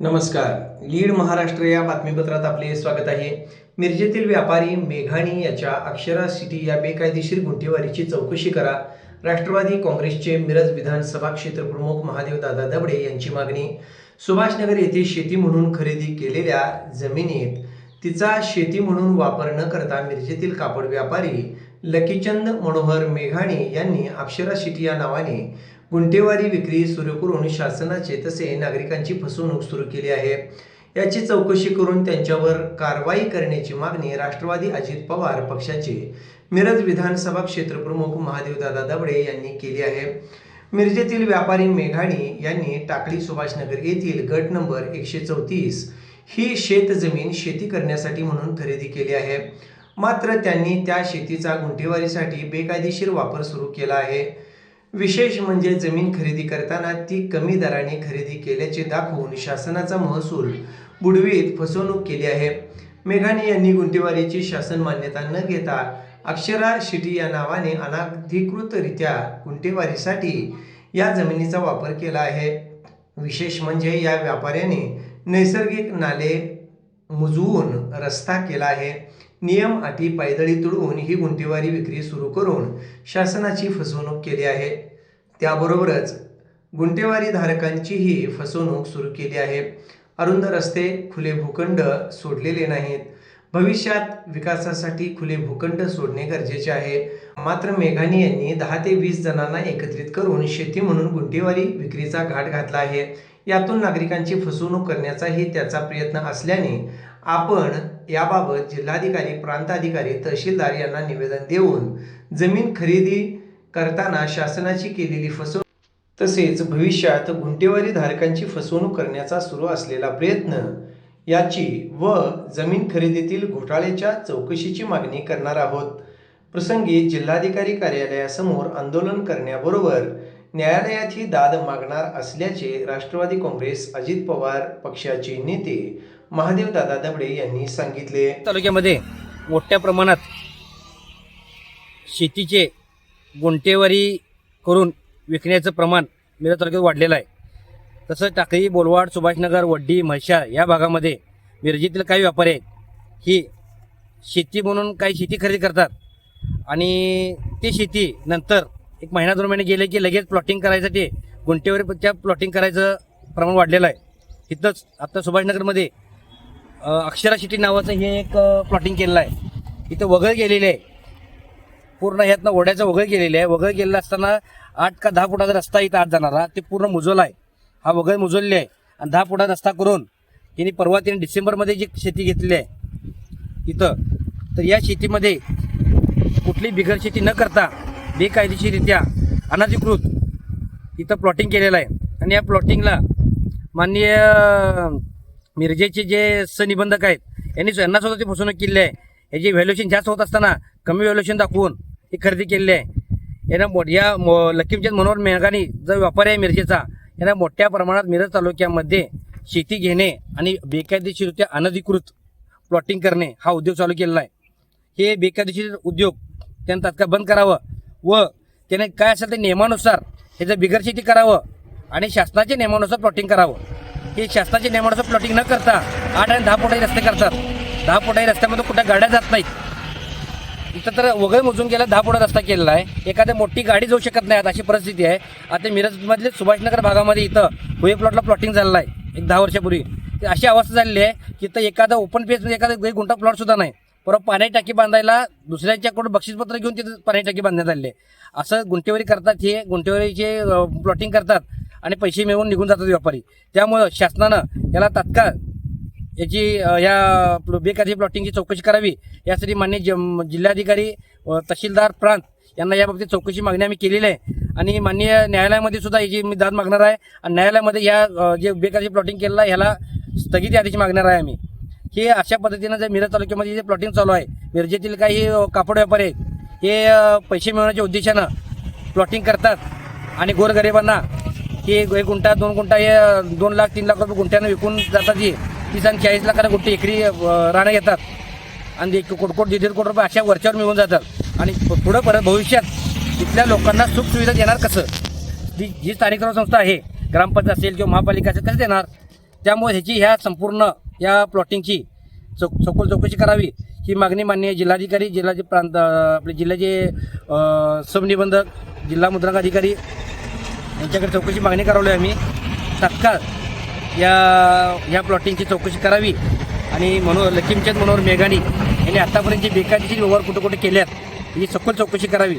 नमस्कार. लीड महाराष्ट्र या बातमीपत्रात आपले स्वागत आहे. मिरजेतील व्यापारी मेघाणी याच्या अक्षरा सिटी या बेकायदेशीर गुंठेवारीची चौकशी करा. राष्ट्रवादी काँग्रेसचे मिरज विधानसभा क्षेत्रप्रमुख महादेव दादा दबडे यांची मागणी. सुभाषनगर येथे शेती म्हणून खरेदी केलेल्या जमिनीत तिचा शेती म्हणून वापर न करता मिरजेतील कापड व्यापारी लकीचंद मनोहर मेघाणी यांनी अक्षरा सिटी या नावाने गुंठेवारी विक्री सुरू करून शासनाचे तसे नागरिकांची फसवणूक सुरू केली आहे. याची चौकशी करून त्यांच्यावर कारवाई करण्याची मागणी राष्ट्रवादी अजित पवार पक्षाचे मिरज विधानसभा क्षेत्रप्रमुख महादेवदादा दबडे यांनी केली आहे. मिरजेतील व्यापारी मेघाणी यांनी टाकळी सुभाषनगर येथील गट नंबर एकशे चौतीस ही शेतजमीन शेती करण्यासाठी म्हणून खरेदी केली आहे. मात्र त्यांनी त्या शेतीचा गुंठेवारीसाठी बेकायदेशीर वापर सुरू केला आहे. विशेष म्हणजे जमीन खरेदी करताना ती कमी दराने खरेदी केल्याचे दाखवून शासनाचा महसूल बुडवीत फसवणूक केली आहे. मेघानी यांनी गुंटेवारीची शासन मान्यता न घेता अक्षरा शिटी या नावाने अनाधिकृतरित्या गुंटेवारीसाठी या जमिनीचा वापर केला आहे. विशेष म्हणजे या व्यापाऱ्याने नैसर्गिक नाले मुजवून रस्ता केला आहे. नियम अटी पायदळी तुडवून ही गुंठेवारी विक्री सुरू करून शासनाची फसवणूक केली आहे. त्याबरोबरच गुंठेवारी धारकांचीही फसवणूक सुरू केली आहे. अरुंद रस्ते खुले भूखंड सोडलेले नाहीत. भविष्यात विकासासाठी खुले भूखंड सोडणे गरजेचे आहे. मात्र मेघानी यांनी दहा ते वीस जणांना एकत्रित करून शेती म्हणून गुंठेवारी विक्रीचा घाट घातला आहे. यातून नागरिकांची फसवणूक करण्याचाही त्याचा प्रयत्न असल्याने आपण याबाबत जिल्हाधिकारी प्रांताधिकारी तहसीलदार यांना निवेदन देऊन जमीन खरेदी करताना शासनाची केलेली फसवणूक तसेच भविष्यात गुंटेवारी धारकांची फसवणूक करण्याचा सुरू असलेला प्रयत्न याची व जमीन खरेदीतील घोटाळ्याच्या चौकशीची मागणी करणार आहोत. प्रसंगी जिल्हाधिकारी कार्यालयासमोर आंदोलन करण्याबरोबर न्यायालयात ही दाद मागणार असल्याचे राष्ट्रवादी काँग्रेस अजित पवार पक्षाचे नेते महादेव दादा दबडे यांनी सांगितले. तालुक्यामध्ये मोठ्या प्रमाणात शेतीचे गुंटेवारी करून विकण्याचं प्रमाण मिरज तालुक्यात वाढलेलं आहे. तसंच टाकळी बोलवाड सुभाषनगर वड्डी म्हैशा या भागामध्ये मिरजीतील काही व्यापारी आहेत. ही शेती म्हणून काही शेती खरेदी करतात. आणि ती शेती नंतर एक महिना दोन महिने गेले की लगेच प्लॉटिंग करायसाठी गुंटेवारीच्या प्लॉटिंग करायचं प्रमाण वाढलेलं आहे. तिथंच आत्ता सुभाषनगरमध्ये अक्षरा सिटी नावाचं हे एक प्लॉटिंग केलेलं आहे. इथं वगळ गेलेले आहे. पूर्ण ह्यातनं ओढ्याचं वगळ गेलेलं आहे. वगळ गेलेलं असताना आठ का दहा फुटाचा रस्ता इथं आत जाणारा. ते पूर्ण मुजवला आहे. हा वगळ मुजवलेला आहे. आणि दहा फुटा रस्ता करून त्यांनी परवा त्यांनी डिसेंबरमध्ये जी शेती घेतलेली आहे इथं तर या शेतीमध्ये कुठली बिगर शेती न करता बेकायदेशीररित्या अनधिकृत इथं प्लॉटिंग केलेलं आहे. आणि या प्लॉटिंगला माननीय मिरजेचे जे सनिबंधक आहेत यांनी यांना सुद्धा ती फसवणूक केली आहे. याची व्हॅल्युएशन जास्त होत असताना कमी व्हॅल्युएशन दाखवून ही खरेदी केलेली आहे. यानं मो या मो- लक्ष्मीचंद मनोहर मेघानी जो व्यापारी आहे मिरजेचा यानं मोठ्या प्रमाणात मिरज तालुक्यामध्ये शेती घेणे आणि बेकायदेशीररित्या अनधिकृत प्लॉटिंग करणे हा उद्योग चालू केलेला आहे. हे बेकायदेशीर उद्योग त्यानं तात्काळ बंद करावं व त्याने काय असेल ते नियमानुसार ह्याचं बिगर शेती करावं आणि शासनाच्या नियमानुसार प्लॉटिंग करावं. हे शासनाच्या नियमानुसार प्लॉटिंग न करता आठ आणि दहा फुटाचे रस्ते करतात. दहा फुटाच्या रस्त्यामध्ये कुठं गाड्या जात नाहीत. इथं तर वगैरे मोजून गेला दहा फुटा रस्ता केलेला आहे. एखादी मोठी गाडी जाऊ शकत नाही अशी परिस्थिती आहे. आता मिरजमधले सुभाषनगर भागामध्ये इथं हुए प्लॉटला प्लॉटिंग झालेलं आहे. एक दहा वर्षापूर्वी. अशी अवस्था झालेली आहे की इथं एखादा ओपन पेजमध्ये एखादा गुंठा प्लॉट सुद्धा नाही. परत पाण्याची टाकी बांधायला दुसऱ्याच्याकडून बक्षीसपत्र घेऊन तिथं पाण्याची टाकी बांधण्यात आलेली आहे. असं गुंठेवारी करतात हे गुंठेवारीचे प्लॉटिंग करतात. आणि पैसे मिळवून निघून जातात व्यापारी. त्यामुळं शासनानं याला तात्काळ याची या प्ल- बेकायदेशीर प्लॉटिंगची चौकशी करावी. यासाठी मान्य जम- जिल्हाधिकारी व तहसीलदार प्रांत यांना याबाबतीत चौकशी मागणी आम्ही केलेली आहे. आणि माननीय न्यायालयामध्ये सुद्धा याची मी दाद मागणार आहे. आणि न्यायालयामध्ये या जे बेकायदेशीर प्लॉटिंग केलेला आहे ह्याला स्थगिती आदेश मागणार आहे आम्ही. हे अशा पद्धतीनं जे मिरज तालुक्यामध्ये जे प्लॉटिंग चालू आहे मिरजेतील काही कापड व्यापारी आहेत हे पैसे मिळवण्याच्या उद्देशानं प्लॉटिंग करतात. आणि गोरगरिबांना की एक गुंठा दोन गुंठा हे दोन लाख तीन लाख रुपये गुंठ्यानं विकून जातात हे तीस आणि चाळीस लाखाला गुंठे एकरी राहणं रानं घेतात. आणि एक कोटकोट दीड दीड कोटी रुपये अशा वरच्यावर मिळून जातात. आणि पुढं परत भविष्यात तिथल्या लोकांना सुखसुविधा देणार कसं? जी जी स्थानिक संस्था आहे ग्रामपंचायत असेल किंवा महापालिका असेल कसं देणार? त्यामुळे ह्याची ह्या संपूर्ण या प्लॉटिंगची चौक सखोल चौकशी करावी. ही मागणी मान्य जिल्हाधिकारी जिल्ह्याचे प्रांत आपले जिल्ह्याचे सबनिबंधक जिल्हा मुद्रांक अधिकारी यांच्याकडे चौकशी मागणी करावली आम्ही. तत्काळ या या प्लॉटिंगची चौकशी करावी. आणि मनो लक्ष्मीचंद मनोहर मेघाणी यांनी आतापर्यंत जे बेकायदेशीर व्यवहार कुठे कुठे केल्यात ही सखोल चौकशी करावी.